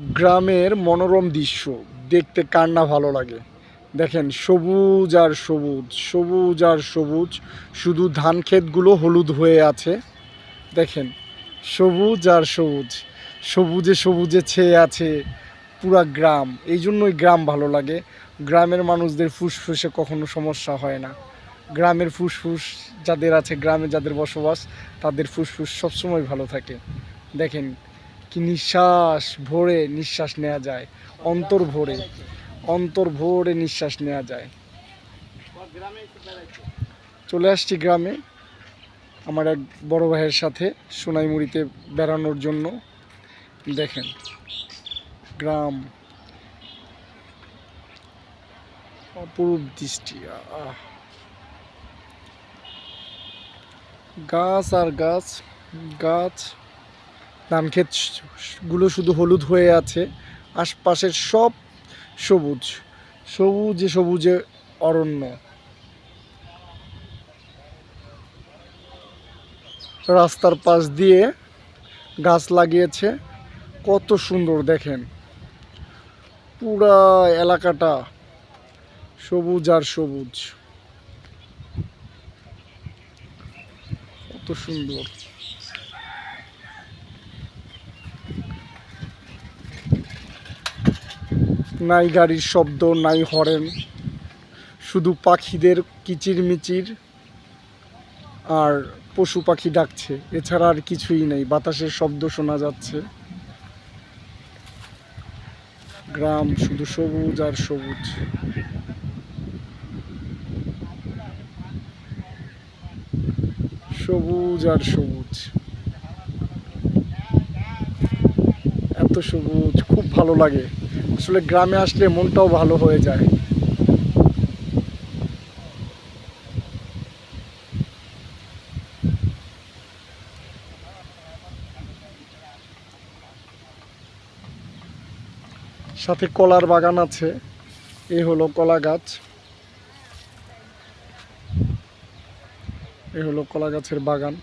গ্রামের মনোরম দৃশ্য। দেখতে কার না ভালো লাগে? দেখেন, সবুজ আর সবুজ সবুজ আর সবুজ। শুধু ধান ক্ষেতগুলো হলুদ হয়ে আছে। দেখেন, সবুজ আর সবুজ। সবুজে সবুজে ছেয়ে আছে পুরা গ্রাম। এই জন্যই গ্রাম ভালো লাগে। গ্রামের মানুষদের ফুসফুসে কখনো সমস্যা হয় না। গ্রামের ফুসফুস যাদের আছে, গ্রামে যাদের বসবাস, তাদের ফুসফুস সবসময় ভালো থাকে। দেখেন কি নিঃশ্বাস ভরে নিঃশ্বাস নেওয়া যায়, অন্তর ভরে অন্তর ভরে নিঃশ্বাস নেওয়া যায়। চলে আসছি গ্রামে, আমার এক বড় ভাইয়ের সাথে সোনাইমুড়িতে বেড়ানোর জন্য। দেখেন, গ্রাম। অপরূপ দৃষ্টি গাছ আর গাছ গাছ ধান ক্ষেতগুলো শুধু হলুদ হয়ে আছে। আশপাশের সব সবুজ। সবুজে সবুজে অরণ্য। রাস্তার পাশ দিয়ে গাছ লাগিয়েছে। কত সুন্দর দেখেন। পুরা এলাকাটা সবুজ আর সবুজ। কত সুন্দর। নাই গাড়ির শব্দ, নাই হরেন। শুধু পাখিদের কিচিরমিচির আর পশু পাখি ডাকছে। এছাড়া আর কিছুই নেই। বাতাসের শব্দ শোনা যাচ্ছে। গ্রাম শুধু সবুজ আর সবুজ। সবুজ আর সবুজ। এত সবুজ, খুব ভালো লাগে। আসলে গ্রামে আসলে মনটাও ভালো হয়ে যায়। সাথে কলার বাগান আছে, এই হলো কলা গাছ। এই হলো কলা গাছের বাগান।